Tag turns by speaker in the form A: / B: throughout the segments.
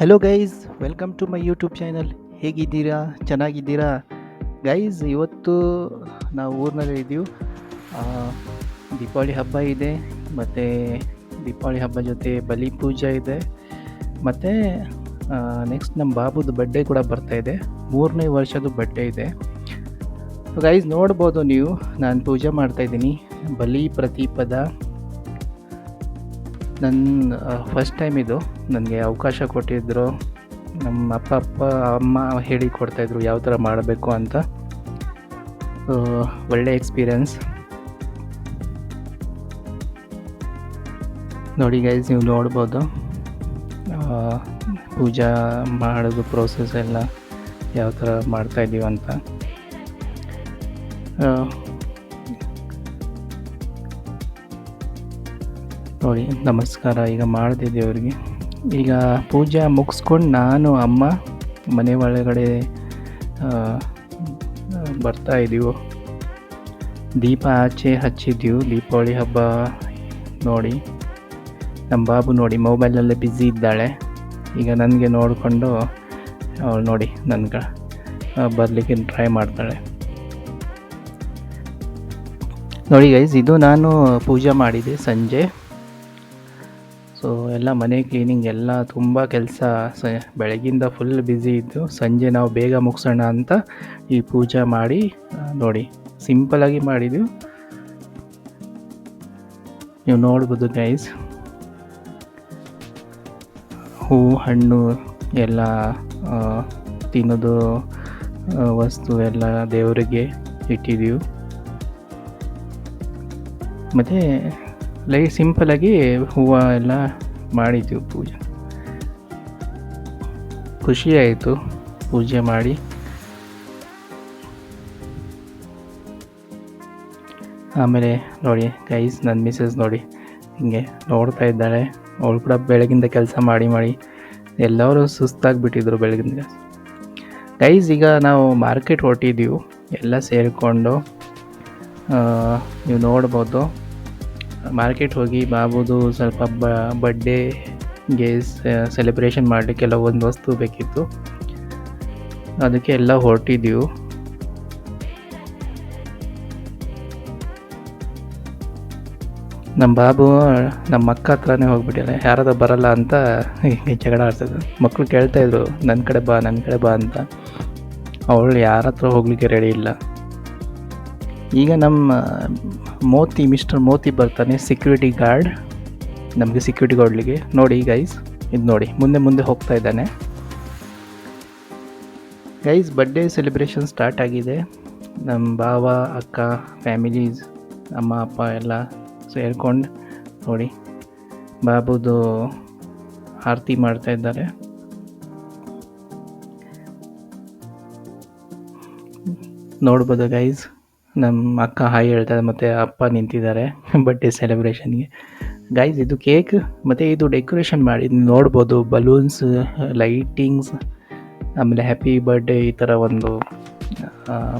A: Hello guys welcome to my YouTube channel ಹೇಗಿದ್ದೀರಾ? ಚೆನ್ನಾಗಿದ್ದೀರಾ? Guys ಇವತ್ತು ನಾವು ಊರಿನಲ್ಲಿ ಇದ್ದೀವಿ ದೀಪಾವಳಿ ಹಬ್ಬ ಇದೆ, ಮತ್ತು ದೀಪಾವಳಿ ಹಬ್ಬ ಜೊತೆ ಬಲಿ ಪೂಜೆ ಇದೆ, ಮತ್ತು ನೆಕ್ಸ್ಟ್ ನಮ್ಮ ಬಾಬುದು ಬರ್ಡೇ ಕೂಡ ಬರ್ತಾ ಇದೆ. ಮೂರನೇ ವರ್ಷದ ಬರ್ಡೇ ಇದೆ. ಗೈಸ್ ನೋಡ್ಬೋದು ನೀವು, ನಾನು ಪೂಜೆ ಮಾಡ್ತಾಯಿದ್ದೀನಿ ಬಲಿ ಪ್ರತಿಪದ. ನನ್ನ ಫಸ್ಟ್ ಟೈಮ್ ಇದು. ನನಗೆ ಅವಕಾಶ ಕೊಟ್ಟಿದ್ದರು ನಮ್ಮ ಅಪ್ಪ ಅಪ್ಪ, ಅಮ್ಮ ಹೇಳಿ ಕೊಡ್ತಾಯಿದ್ರು ಯಾವ ಥರ ಮಾಡಬೇಕು ಅಂತ. ಒಳ್ಳೆ ಎಕ್ಸ್ಪೀರಿಯನ್ಸ್ ನೋಡಿ ಗೈಸ್ ನೀವು ನೋಡ್ಬೋದು. ಪೂಜಾ ಮಾಡೋದು ಪ್ರೋಸೆಸ್ ಎಲ್ಲ ಯಾವ ಥರ ಮಾಡ್ತಾಯಿದ್ದೀವಿ ಅಂತ. ನೋಡಿ, ನಮಸ್ಕಾರ, ಈಗ ಮಾಡಿದೆ ಅವ್ರಿಗೆ. ಈಗ ಪೂಜೆ ಮುಗಿಸ್ಕೊಂಡು ನಾನು, ಅಮ್ಮ, ಮನೆ ಒಳಗಡೆ ಬರ್ತಾ ಇದ್ದೀವಿ ದೀಪ ಆಚೆ ಹಚ್ಚಿದ್ದೀವಿ ದೀಪಾವಳಿ ಹಬ್ಬ ನೋಡಿ. ನಮ್ಮ ಬಾಬು ನೋಡಿ, ಮೊಬೈಲಲ್ಲೇ ಬ್ಯುಸಿ ಇದ್ದಾಳೆ. ಈಗ ನನಗೆ ನೋಡಿಕೊಂಡು ಅವಳು ನೋಡಿ ನನ್ಗೆ ಬರಲಿಕ್ಕೆ ಟ್ರೈ ಮಾಡ್ತಾಳೆ. ನೋಡಿ ಗೈಸ್ ಇದು ನಾನು ಪೂಜೆ ಮಾಡಿದೆ ಸಂಜೆ. ಸೊ ಎಲ್ಲ ಮನೆ ಕ್ಲೀನಿಂಗ್ ಎಲ್ಲ ತುಂಬ ಕೆಲಸ ಸ, ಬೆಳಗಿಂದ ಫುಲ್ ಬ್ಯುಸಿ ಇದ್ದು ಸಂಜೆ ನಾವು ಬೇಗ ಮುಗಿಸೋಣ ಅಂತ ಈ ಪೂಜೆ ಮಾಡಿ ನೋಡಿ ಸಿಂಪಲಾಗಿ ಮಾಡಿದ್ವಿ ನೀವು ನೋಡ್ಬೋದು ಗೈಸ್ ಹೂ, ಹಣ್ಣು ಎಲ್ಲ ತಿನ್ನೋದು ವಸ್ತು ಎಲ್ಲ ದೇವರಿಗೆ ಇಟ್ಟಿದ್ದೀವಿ. ಮತ್ತು ಲೈಟ್ ಸಿಂಪಲಾಗಿ ಹೂವು ಎಲ್ಲ ಮಾಡಿದ್ದೀವಿ ಪೂಜೆ. ಖುಷಿ ಆಯಿತು ಪೂಜೆ ಮಾಡಿ. ಆಮೇಲೆ ನೋಡಿ ಗೈಸ್ ನನ್ನ ಮಿಸ್ಸಸ್ ನೋಡಿ ಹಿಂಗೆ ನೋಡ್ತಾ ಇದ್ದಾಳೆ. ಅವಳು ಕೂಡ ಬೆಳಗಿಂದ ಕೆಲಸ ಮಾಡಿ ಮಾಡಿ ಎಲ್ಲರೂ ಸುಸ್ತಾಗಿಬಿಟ್ಟಿದ್ರು ಬೆಳಗಿಂದ. ಗೈಸ್ ಈಗ ನಾವು ಮಾರ್ಕೆಟ್ ಹೊರಟಿದ್ದೀವಿ ಎಲ್ಲ ಸೇರಿಕೊಂಡು ನೀವು ನೋಡ್ಬೋದು. ಮಾರ್ಕೆಟ್ ಹೋಗಿ ಬಾಬುದು, ಸ್ವಲ್ಪ ಬ ಗೇಸ್ ಸೆಲೆಬ್ರೇಷನ್ ಮಾಡಲಿಕ್ಕೆಲ್ಲ ಒಂದು ವಸ್ತು ಬೇಕಿತ್ತು. ಅದಕ್ಕೆ ಎಲ್ಲ ಹೊರಟಿದ್ದೀವಿ ನಮ್ಮ ಬಾಬು ನಮ್ಮ ಅಕ್ಕ ಹತ್ರನೇ ಹೋಗ್ಬಿಟ್ಟಿಲ್ಲ ಯಾರಾದ್ರೂ ಬರಲ್ಲ ಅಂತ ಜಗಳ ಆಡ್ತಿದ್ರು. ಮಕ್ಕಳು ಕೇಳ್ತಾ ಇದ್ರು ನನ್ನ ಕಡೆ ಬಾ ನನ್ನ ಕಡೆ ಬಾ ಅಂತ. ಅವಳು ಯಾರ ಹತ್ರ ಹೋಗ್ಲಿಕ್ಕೆ ರೆಡಿ ಇಲ್ಲ. ಈಗ ನಮ್ಮ ಮೋತಿ, ಮಿಸ್ಟರ್ ಮೋತಿ ಬರ್ತಾನೆ ಸೆಕ್ಯೂರಿಟಿ ಗಾರ್ಡ್ ನಮಗೆ ಸೆಕ್ಯೂರಿಟಿ ಗಾರ್ಡ್ಲಿಗೆ ನೋಡಿ ಗೈಸ್ ಇದು ನೋಡಿ, ಮುಂದೆ ಮುಂದೆ ಹೋಗ್ತಾ ಇದ್ದಾನೆ. ಗೈಸ್ ಬರ್ಡೇ ಸೆಲೆಬ್ರೇಷನ್ ಸ್ಟಾರ್ಟ್ ಆಗಿದೆ. ನಮ್ಮ ಭಾವ, ಅಕ್ಕ ಫ್ಯಾಮಿಲೀಸ್ ಅಮ್ಮ, ಅಪ್ಪ ಎಲ್ಲ ಸೇರ್ಕೊಂಡು ನೋಡಿ, ಬಾಬುದು ಆರತಿ ಮಾಡ್ತಾ ಇದ್ದಾರೆ. ನೋಡ್ಬೋದು ಗೈಸ್ ನಮ್ಮ ಅಕ್ಕ ಹಾಯ್ ಹೇಳ್ತಾರೆ, ಮತ್ತು ಅಪ್ಪ ನಿಂತಿದ್ದಾರೆ ಬರ್ಡೇ ಸೆಲೆಬ್ರೇಷನ್ಗೆ ಗೈಸ್ ಇದು ಕೇಕ್ ಮತ್ತು ಇದು ಡೆಕೋರೇಷನ್ ಮಾಡಿ ನೋಡ್ಬೋದು ಬಲೂನ್ಸ್ ಲೈಟಿಂಗ್ಸ್ ಆಮೇಲೆ ಹ್ಯಾಪಿ ಬರ್ಡೇ ಈ ಥರ ಒಂದು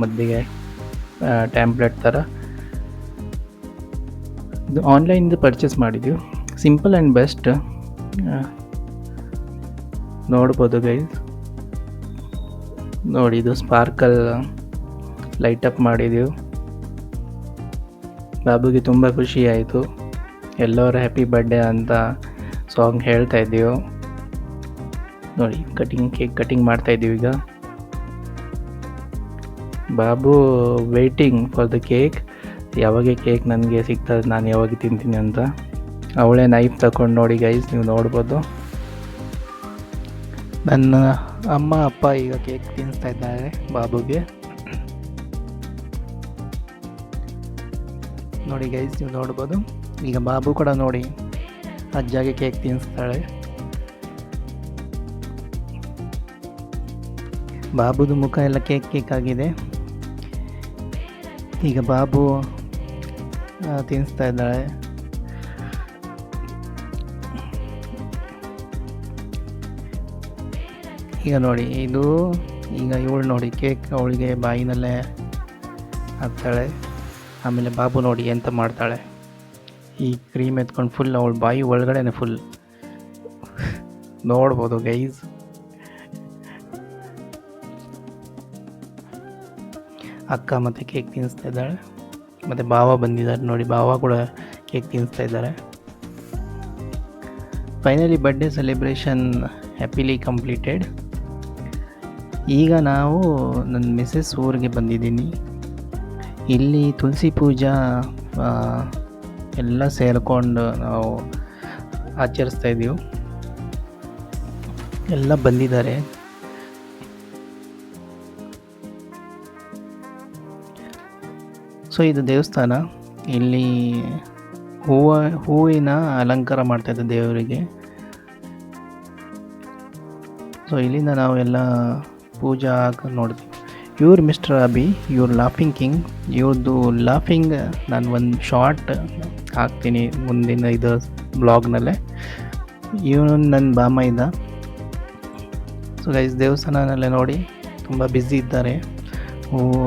A: ಮದ್ದಿಗೆ ಟ್ಯಾಂಪ್ಲೆಟ್ ಥರ ಇದು ಆನ್ಲೈನಿಂದ ಪರ್ಚೇಸ್ ಮಾಡಿದ್ವಿ ಸಿಂಪಲ್ ಆ್ಯಂಡ್ ಬೆಸ್ಟ್ ನೋಡ್ಬೋದು ಗೈಸ್ ನೋಡಿ, ಇದು ಸ್ಪಾರ್ಕಲ್ ಲೈಟ್ ಅಪ್ ಮಾಡಿದೆವು. ಬಾಬುಗೆ ತುಂಬ ಆಯಿತು. ಎಲ್ಲರೂ ಹ್ಯಾಪಿ ಬರ್ಡೇ ಅಂತ ಸಾಂಗ್ ಹೇಳ್ತಾ ಇದ್ದೀವಿ. ನೋಡಿ ಕಟಿಂಗ್ ಕೇಕ್ ಕಟಿಂಗ್ ಮಾಡ್ತಾ ಇದ್ದೀವಿ ಈಗ. Babu waiting for the cake ಯಾವಾಗ ಕೇಕ್ ನನಗೆ ಸಿಗ್ತದೆ, ನಾನು ಯಾವಾಗ ತಿಂತೀನಿ ಅಂತ. ಅವಳೇ ನೈಫ್ ತಗೊಂಡು ನೋಡಿ ಗೈಸ್ ನೀವು ನೋಡ್ಬೋದು. ನನ್ನ ಅಮ್ಮ, ಅಪ್ಪ ಈಗ ಕೇಕ್ ತಿನ್ನಿಸ್ತಾ ಇದ್ದಾರೆ ಬಾಬುಗೆ. ನೋಡಿ ಗೈಸ್ ನೀವು ನೋಡ್ಬೋದು. ಈಗ ಬಾಬು ಕೂಡ ನೋಡಿ, ಅಜ್ಜಾಗೆ ಕೇಕ್ ತಿನ್ನಿಸ್ತಾಳೆ ಬಾಬುದು ಮುಖ ಎಲ್ಲ ಕೇಕ್ ಕೇಕ್ ಆಗಿದೆ. ಈಗ ಬಾಬು ತಿನ್ನಿಸ್ತಾ ಇದ್ದಾಳೆ. ಈಗ ನೋಡಿ, ಇದು ಈಗ ಇವಳು ನೋಡಿ ಕೇಕ್ ಅವಳಿಗೆ ಬಾಯಿನಲ್ಲೇ ಹಾಕ್ತಾಳೆ. ಆಮೇಲೆ ಬಾಬು ನೋಡಿ ಎಂತ ಮಾಡ್ತಾಳೆ. ಈ ಕ್ರೀಮ್ ಎತ್ಕೊಂಡು ಫುಲ್ ಅವಳು ಬಾಯಿ ಒಳಗಡೆನೆ ಫುಲ್ ನೋಡ್ಬೋದು ಗೈಸ್ ಅಕ್ಕ ಮತ್ತು ಕೇಕ್ ತಿನ್ನಿಸ್ತಾ ಇದ್ದಾಳೆ. ಮತ್ತು ಬಾವ ಬಂದಿದ್ದಾರೆ ನೋಡಿ ಬಾವ ಕೂಡ ಕೇಕ್ ತಿನ್ನಿಸ್ತಾ ಇದ್ದಾರೆ. Finally birthday celebration happily completed ಈಗ ನಾವು ನನ್ನ ಮಿಸ್ಸಸ್ ಊರಿಗೆ ಬಂದಿದ್ದೀನಿ. ಇಲ್ಲಿ ತುಳಸಿ ಪೂಜಾ ಎಲ್ಲ ಸೇರಿಕೊಂಡು ನಾವು ಆಚರಿಸ್ತಾ ಇದ್ದೀವಿ. ಎಲ್ಲ ಬಂದಿದ್ದಾರೆ. ಸೊ, ಇದು ದೇವಸ್ಥಾನ. ಇಲ್ಲಿ ಹೂವ, ಹೂವಿನ ಅಲಂಕಾರ ಮಾಡ್ತಾಯಿದ್ದೆ ದೇವರಿಗೆ. ಸೊ, ಇಲ್ಲಿಂದ ನಾವು ಎಲ್ಲ ಪೂಜಾ ಹಾಕಿ ನೋಡ್ತೀವಿ. ಇವ್ರು ಮಿಸ್ಟರ್ ಅಬಿ ಇವ್ರು ಲಾಫಿಂಗ್ ಕಿಂಗ್ ಇವ್ರದ್ದು ಲಾಫಿಂಗ್ ನಾನು ಒಂದು ಶಾರ್ಟ್ ಹಾಕ್ತೀನಿ ಮುಂದಿನ ಇದು ಬ್ಲಾಗ್ನಲ್ಲೇ ಇವನು ನನ್ನ ಬಾಮ ಇದ್ದ ಸೊ ಗೈಸ್ ದೇವಸ್ಥಾನನಲ್ಲೇ ನೋಡಿ, ತುಂಬ ಬ್ಯುಸಿ ಇದ್ದಾರೆ. ಹೂವು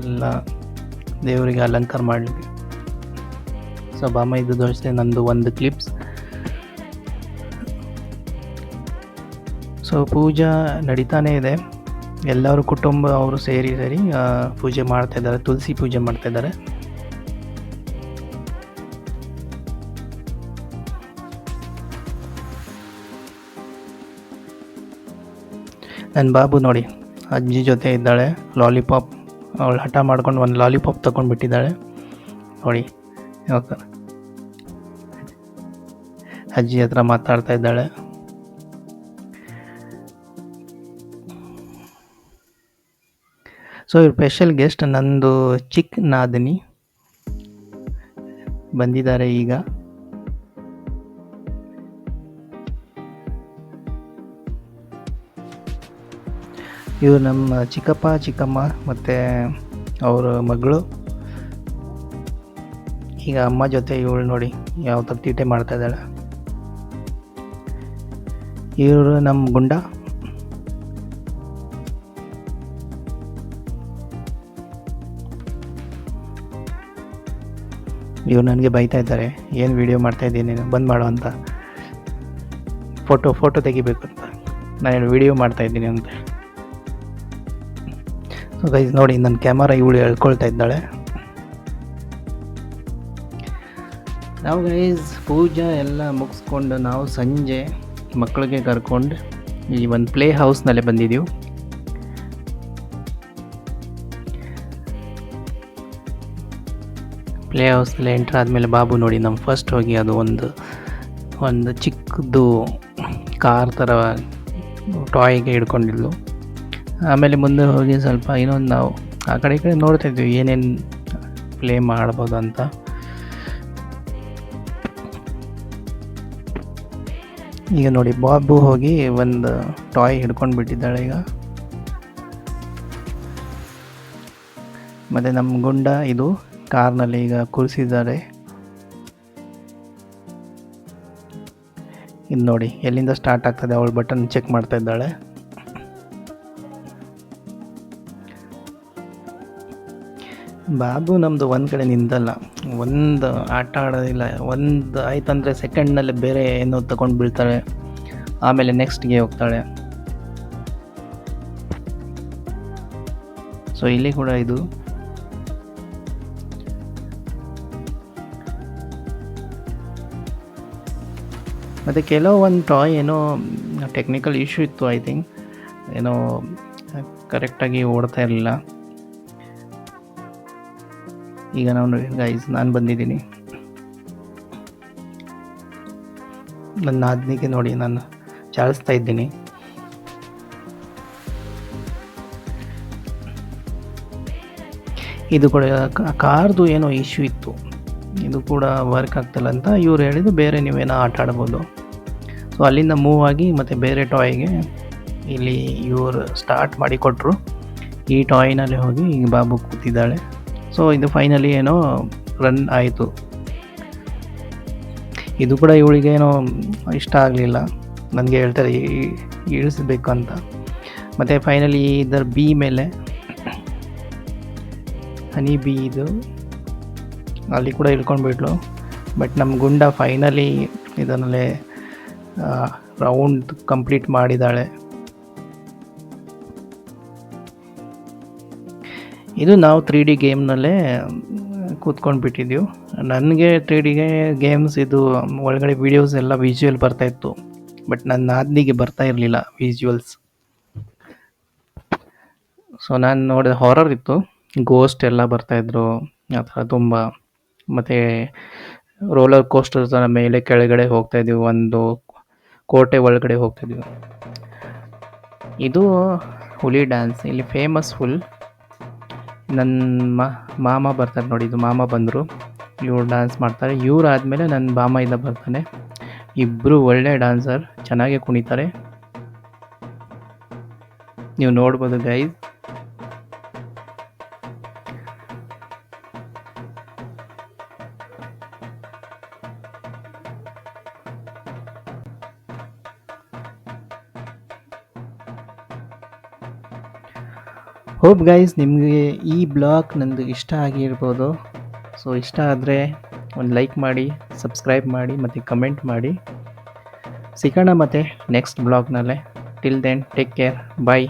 A: ಎಲ್ಲ ದೇವರಿಗೆ ಅಲಂಕಾರ ಮಾಡಲಿಕ್ಕೆ. ಸೊ ಬಾಮ ಇದ್ದದ್ದು ಅಷ್ಟೇ ನಂದು ಒಂದು ಕ್ಲಿಪ್ಸ್ ಸೊ ಪೂಜಾ ನಡೀತಾನೇ ಇದೆ. ಎಲ್ಲರೂ ಕುಟುಂಬ ಅವರು ಸೇರಿ ಸೇರಿ ಪೂಜೆ ಮಾಡ್ತಾ ಇದ್ದಾರೆ, ತುಳಸಿ ಪೂಜೆ ಮಾಡ್ತಾ ಇದ್ದಾರೆ. ನನ್ನ ಬಾಬು ನೋಡಿ, ಅಜ್ಜಿ ಜೊತೆ ಇದ್ದಾಳೆ ಲಾಲಿಪಾಪ್ ಅವಳು ಹಠ ಮಾಡ್ಕೊಂಡು ಒಂದು ಲಾಲಿಪಾಪ್ ತಗೊಂಡು ಬಿಟ್ಟಿದ್ದಾಳೆ ನೋಡಿ ಅಜ್ಜಿ ಹತ್ರ ಮಾತಾಡ್ತಾ ಇದ್ದಾಳೆ. ಸೊ ಇವ್ರ ಸ್ಪೆಷಲ್ ಗೆಸ್ಟ್ ನಂದು ಚಿಕ್ಕ ನಾದಿನಿ ಬಂದಿದ್ದಾರೆ ಈಗ. ಇವರು ನಮ್ಮ ಚಿಕ್ಕಪ್ಪ, ಚಿಕ್ಕಮ್ಮ ಮತ್ತು ಅವರ ಮಗಳು. ಈಗ ಅಮ್ಮ ಜೊತೆ ಇವಳು ನೋಡಿ ಯಾವ ಥರ ತೀಟೆ ಮಾಡ್ತಾ ಇದ್ದಾಳೆ. ಇವರು ನಮ್ಮ ಗುಂಡ. ಇವ್ರು ನನಗೆ ಬೈತಾ ಇದ್ದಾರೆ, ಏನು ವಿಡಿಯೋ ಮಾಡ್ತಾ ಇದ್ದೀನಿ ನೀನು? ಬಂದ್ ಮಾಡು ಅಂತ. ಫೋಟೋ ಫೋಟೋ ತೆಗಿಬೇಕು ಅಂತ. ನಾನು ವಿಡಿಯೋ ಮಾಡ್ತಾ ಇದ್ದೀನಿ ಅಂತ ಸೊ ಗೈಸ್ ನೋಡಿ ನನ್ನ ಕ್ಯಾಮರಾ ಇವಳು ಎಳ್ಕೊಳ್ತಾ ಇದ್ದಾಳೆ. ನಾವು ಗೈಸ್ ಪೂಜಾ ಎಲ್ಲ ಮುಗಿಸ್ಕೊಂಡು ನಾವು ಸಂಜೆ ಮಕ್ಕಳಿಗೆ ಕರ್ಕೊಂಡು ಈ ಒಂದು ಪ್ಲೇ ಹೌಸ್ನಲ್ಲೇ ಬಂದಿದ್ದೀವಿ. ಹೌಸ್ನಲ್ಲಿ ಎಂಟ್ರ್ ಆದಮೇಲೆ ಬಾಬು ನೋಡಿ ನಮ್ಮ ಫಸ್ಟ್ ಹೋಗಿ ಅದು ಒಂದು ಒಂದು ಚಿಕ್ಕದು ಕಾರ್ ಥರ ಟಾಯ್ಗೆ ಹಿಡ್ಕೊಂಡಿದ್ಲು. ಆಮೇಲೆ ಮುಂದೆ ಹೋಗಿ ಸ್ವಲ್ಪ ಇನ್ನೊಂದು ನಾವು ಆ ಕಡೆ ಈ ಕಡೆ ನೋಡ್ತಾ ಇದ್ವಿ ಏನೇನು ಪ್ಲೇ ಮಾಡ್ಬೋದು ಅಂತ. ಈಗ ನೋಡಿ ಬಾಬು ಹೋಗಿ ಒಂದು ಟಾಯ್ ಹಿಡ್ಕೊಂಡು ಬಿಟ್ಟಿದ್ದಾಳೆ ಈಗ. ಮತ್ತು ನಮ್ಮ ಗುಂಡ ಇದು ಕಾರ್ನಲ್ಲಿ ಈಗ ಕೂರಿಸಿದ್ದಾರೆ. ಇದು ನೋಡಿ, ಎಲ್ಲಿಂದ ಸ್ಟಾರ್ಟ್ ಆಗ್ತದೆ ಅವಳು ಬಟನ್ ಚೆಕ್ ಮಾಡ್ತಾ ಇದ್ದಾಳೆ. ಬಾಬು ನಮ್ಮದು ಒಂದು ಕಡೆ ನಿಂತಲ್ಲ, ಒಂದು ಆಟ ಆಡೋದಿಲ್ಲ, ಒಂದು ಆಯ್ತಂದರೆ ಸೆಕೆಂಡ್ನಲ್ಲಿ ಬೇರೆ ಏನೋ ತಗೊಂಡು ಬೀಳ್ತಾಳೆ ಆಮೇಲೆ ನೆಕ್ಸ್ಟ್ಗೆ ಹೋಗ್ತಾಳೆ. ಸೊ ಇಲ್ಲಿ ಕೂಡ ಇದು ಮತ್ತು ಕೆಲವೊಂದು ಟಾಯ್ ಏನೋ ಟೆಕ್ನಿಕಲ್ ಇಶ್ಯೂ ಇತ್ತು ಐ ಥಿಂಕ್ ಏನೋ ಕರೆಕ್ಟಾಗಿ ಓಡ್ತಾ ಇರಲಿಲ್ಲ. ಈಗ ನಾನು ಗೈಸ್ ನಾನು ಬಂದಿದ್ದೀನಿ. ನನ್ನ ನಾದ್ನಿಗೆ ನೋಡಿ, ನಾನು ಚಾಳಿಸ್ತಾ ಇದ್ದೀನಿ. ಇದು ಕೂಡ ಕಾರ್ದು ಏನೋ ಇಶ್ಯೂ ಇತ್ತು. ಇದು ಕೂಡ ವರ್ಕ್ ಆಗ್ತಿಲ್ಲ ಅಂತ ಇವ್ರು ಹೇಳಿದ್ದು ಬೇರೆ ನೀವೇನೋ ಆಟ ಆಡ್ಬೋದು. ಸೊ ಅಲ್ಲಿಂದ ಮೂವ್ ಆಗಿ ಮತ್ತು ಬೇರೆ ಟಾಯ್ಗೆ ಇಲ್ಲಿ ಇವರು ಸ್ಟಾರ್ಟ್ ಮಾಡಿಕೊಟ್ರು ಈ ಟಾಯ್ನಲ್ಲಿ ಹೋಗಿ ಈಗ ಬಾಬು ಕೂತಿದ್ದಾಳೆ. ಸೊ ಇದು ಫೈನಲಿ ಏನೋ ರನ್ ಆಯಿತು. ಇದು ಕೂಡ ಇವಳಿಗೇನೋ ಇಷ್ಟ ಆಗಲಿಲ್ಲ. ನನಗೆ ಹೇಳ್ತಾರೆ ಇಳಿಸ್ಬೇಕು ಅಂತ. ಮತ್ತು ಫೈನಲಿ ಇದರ ಬಿ ಮೇಲೆ, ಹನಿ ಬಿ ಇದು ಅಲ್ಲಿ ಕೂಡ ಇಳ್ಕೊಂಡ್ಬಿಟ್ಲು ಬಟ್ ನಮ್ಮ ಗುಂಡ ಫೈನಲಿ ಇದನ್ನಲ್ಲೇ ರೌಂಡ್ ಕಂಪ್ಲೀಟ್ ಮಾಡಿದ್ದಾಳೆ ಇದು ನಾವು ತ್ರೀ ಡಿ ಗೇಮ್ನಲ್ಲೇ ಕೂತ್ಕೊಂಡು ಬಿಟ್ಟಿದ್ದೀವಿ ನನಗೆ ತ್ರೀ ಡಿಗೆ ಗೇಮ್ಸ್ ಇದು, ಒಳಗಡೆ ವೀಡಿಯೋಸ್ ಎಲ್ಲ ವಿಜುವಲ್ ಬರ್ತಾಯಿತ್ತು ಬಟ್ ನನ್ನ ನಾದಿನಿಗೆ ಬರ್ತಾ ಇರಲಿಲ್ಲ ವಿಜುವಲ್ಸ್ ಸೊ ನಾನು ನೋಡಿದ ಹಾರರ್ ಇತ್ತು. ಗೋಸ್ಟ್ ಎಲ್ಲ ಬರ್ತಾಯಿದ್ರು ಆ ಥರ ತುಂಬ. ಮತ್ತು ರೋಲರ್ ಕೋಸ್ಟರ್ ತರ ಮೇಲೆ ಕೆಳಗಡೆ ಹೋಗ್ತಾ ಇದೀವಿ ಒಂದು ಕೋಟೆ ಒಳಗಡೆ ಹೋಗ್ತಾ ಇದೀವಿ ಇದು ಹುಲಿ ಡ್ಯಾನ್ಸ್ ಇಲ್ಲಿ ಫೇಮಸ್ ಫುಲ್ ನನ್ನ ಮಾಮ ಬರ್ತಾರೆ ನೋಡಿ, ಇದು ಮಾಮ ಬಂದರು. ಇವ್ರು ಡ್ಯಾನ್ಸ್ ಮಾಡ್ತಾರೆ. ಇವ್ರು ಆದಮೇಲೆ ನನ್ನ ಬಾಮ ಇಂದ ಬರ್ತಾನೆ. ಇಬ್ಬರು ಒಳ್ಳೆ ಡ್ಯಾನ್ಸರ್ ಚೆನ್ನಾಗೇ ಕುಣಿತಾರೆ. ನೀವು ನೋಡ್ಬೋದು ಗೈಸ್ ಹೋಪ್ ಗೈಸ್ ನಿಮಗೆ ಈ ಬ್ಲಾಗ್ ನಂದು ಇಷ್ಟ ಆಗಿರ್ಬೋದು. ಸೊ ಇಷ್ಟ ಆದರೆ ಒಂದು ಲೈಕ್ ಮಾಡಿ ಸಬ್ಸ್ಕ್ರೈಬ್ ಮಾಡಿ, ಮತ್ತು ಕಮೆಂಟ್ ಮಾಡಿ. ಸಿಗೋಣ ಮತ್ತೆ next ಬ್ಲಾಗ್ನಲ್ಲೇ. Till then take care bye